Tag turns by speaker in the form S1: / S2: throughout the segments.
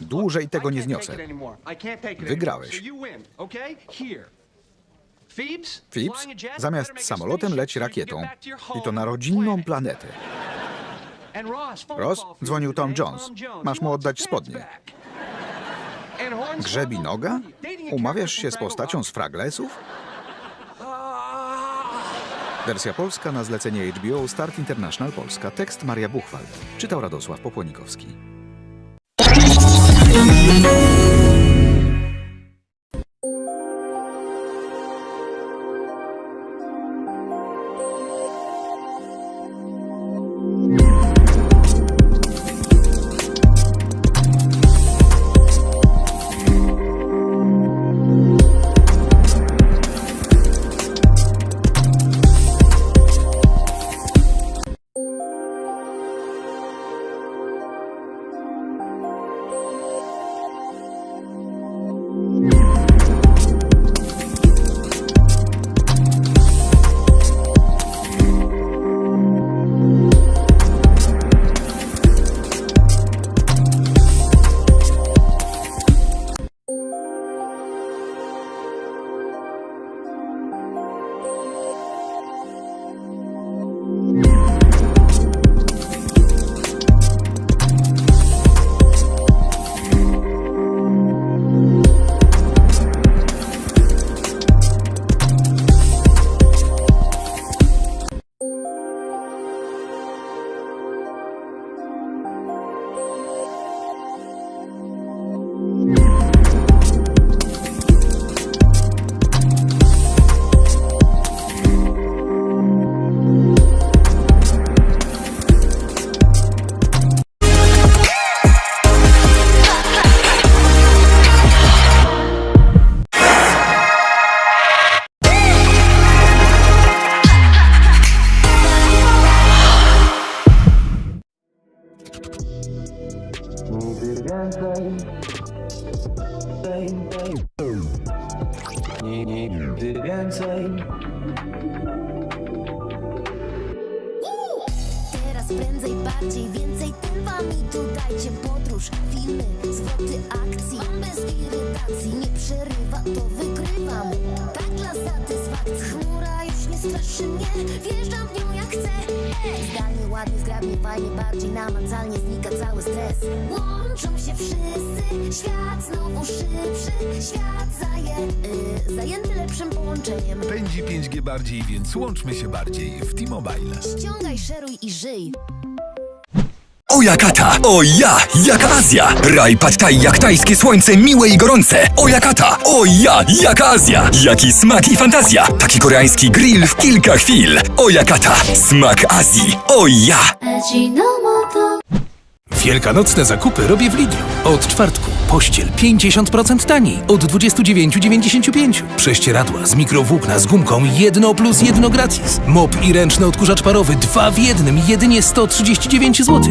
S1: Dłużej tego nie zniosę. Wygrałeś. Phipps, zamiast samolotem leć rakietą. I to na rodzinną planetę. Ross, dzwonił Tom Jones. Masz mu oddać spodnie. Grzebi noga? Umawiasz się z postacią z Fraglesów? Wersja polska na zlecenie HBO Start International Polska. Tekst Maria Buchwald. Czytał Radosław Popłonikowski.
S2: Więcej. Ni- Nigdy więcej.
S3: Teraz prędzej, bardziej, więcej tempa mi tu dajcie podróż Filmy, zwroty akcji Mam bez irytacji, nie przerywa, to wygrywam Tak dla satysfakcji Chmura już nie straszy mnie Wjeżdżam w nią Zdalnie, ładnie, zgrabnie, fajnie Bardziej namacalnie znika cały stres. Łączą się wszyscy Świat znowu szybszy Świat zaje, y, zajęty lepszym połączeniem.
S4: Pędzi 5G bardziej, więc łączmy się bardziej w T-Mobile.
S3: Ściągaj, szeruj i żyj
S5: O Jakata! O ja! Jaka Azja! Raj pad thai jak tajskie słońce, miłe i gorące! O Jakata! O ja! Jaka Azja! Jaki smak i fantazja! Taki koreański grill w kilka chwil! O Jakata! Smak Azji! O ja!
S4: Wielkanocne zakupy robię w Lidlu. Od czwartku pościel 50% taniej, od 29,95. Prześcieradła z mikrowłókna z gumką jedno plus jedno gratis. Mop i ręczny odkurzacz parowy dwa w jednym, jedynie 139 zł.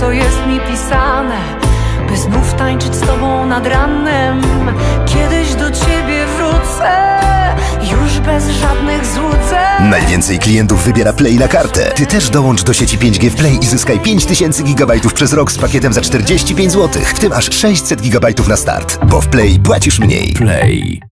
S6: Co jest mi pisane, by znów tańczyć z tobą nad ranem. Kiedyś do ciebie wrócę, już bez żadnych złudzeń.
S7: Najwięcej klientów wybiera Play na kartę. Ty też dołącz do sieci 5G w Play i zyskaj 5000 GB przez rok z pakietem za 45 zł. W tym aż 600 GB na start. Bo w Play płacisz mniej.
S5: Play.